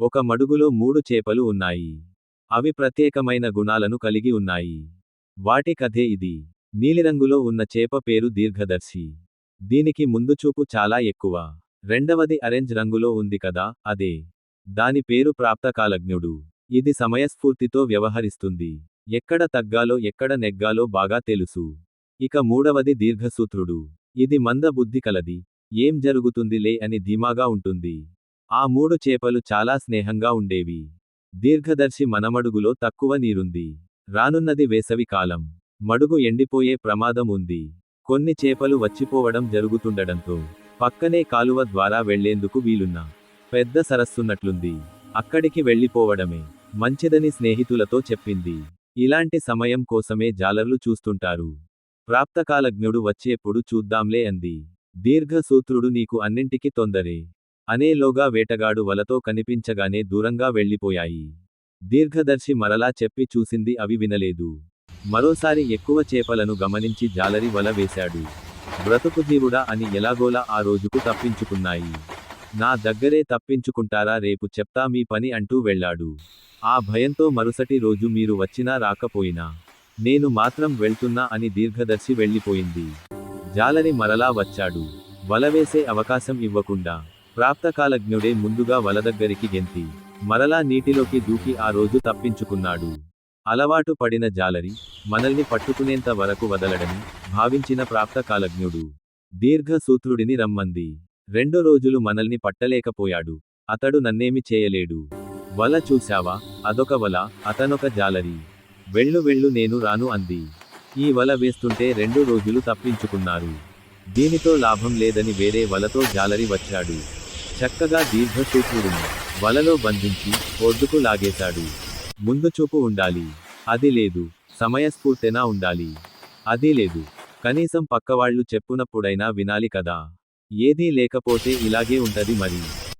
ఒక మడుగులో మూడు చేపలు ఉన్నాయి. అవి ప్రత్యేకమైన గుణాలను కలిగి ఉన్నాయి. వాటి కథే ఇది. నీలిరంగులో ఉన్న చేప పేరు దీర్ఘదర్శి. దీనికి ముందుచూపు చాలా ఎక్కువ. రెండవది అరెంజ్ రంగులో ఉంది కదా అదే. దాని పేరు ప్రాప్తకాలజ్ఞుడు. ఇది సమయస్ఫూర్తితో వ్యవహరిస్తుంది. ఎక్కడ తగ్గాలో ఎక్కడ నెగ్గాలో బాగా తెలుసు. ఇక మూడవది దీర్ఘసూత్రుడు. ఇది మంద బుద్ధి కలది. ఏం జరుగుతుందిలే అని ధీమాగా ఉంటుంది. ఆ మూడు చేపలు చాలా స్నేహంగా ఉండేవి. దీర్ఘదర్శి మనమడుగులో తక్కువ నీరుంది. రానున్నది వేసవి కాలం. మడుగు ఎండిపోయే ప్రమాదం ఉంది. కొన్ని చేపలు వచ్చిపోవడం జరుగుతుండడంతో పక్కనే కాలువ ద్వారా వెళ్ళేందుకు వీలున్న. పెద్ద సరస్సున్నట్లుంది. అక్కడికి వెళ్ళిపోవడమే. మంచిదని స్నేహితులతో చెప్పింది. ఇలాంటి సమయం కోసమే జాలర్లు చూస్తుంటారు. ప్రాప్తకాలజ్ఞుడు వచ్చేప్పుడు చూద్దాంలే అంది. దీర్ఘసూత్రుడు నీకు అన్నింటికి తొందరే. అనేలోగా వేటగాడు వలతో కనిపించగానే దూరంగా వెళ్ళిపోయాయి. దీర్ఘదర్శి మరలా చెప్పి చూసింది అవి వినలేదు. మరోసారి ఎక్కువ చేపలను గమనించి జాలరి వల వేశాడు. బ్రతుకుజీవుడా అని ఎలాగోలా ఆ రోజుకు తప్పించుకున్నాయి. నా దగ్గరే తప్పించుకుంటారా రేపు చెప్తా మీ పని అంటూ వెళ్ళాడు. ఆ భయంతో మరుసటి రోజు మీరు వచ్చినా రాకపోయినా నేను మాత్రం వెళ్తున్నా అని దీర్ఘదర్శి వెళ్ళిపోయింది. జాలరి మరలా వచ్చాడు. వలవేసే అవకాశం ఇవ్వకుండా ప్రాప్తకాలజ్ఞుడే ముందుగా వల దగ్గరికి గెంతి మరలా నీటిలోకి దూకి ఆ రోజు తప్పించుకున్నాడు. అలవాటు పడిన జాలరి మనల్ని పట్టుకునేంత వరకు వదలడని భావించిన ప్రాప్తకాలజ్ఞుడు. దీర్ఘసూత్రుడిని రమ్మంది. రెండు రోజులు మనల్ని పట్టలేకపోయాడు. అతడు నన్నేమి చేయలేడు. వల చూశావా? అదొక వల అతనొక జాలరి. వెళ్ళు వెళ్ళు నేను రాను అంది. ఈ వల వేస్తుంటే రెండు రోజులు తప్పించుకున్నారు. దీనితో లాభం లేదని వేరే వలతో జాలరి వచ్చాడు. చక్కగా దీర్ఘసూత్రుడిని వలలో బంధించి ఒడ్డుకు లాగేశాడు. ముందు చూపు ఉండాలి. అది లేదు. సమయస్ఫూర్తెనా ఉండాలి. అది లేదు. కనీసం పక్కవాళ్ళు చెప్పునప్పుడైనా వినాలి కదా. ఏదీ లేకపోతే ఇలాగే ఉంటది మరి.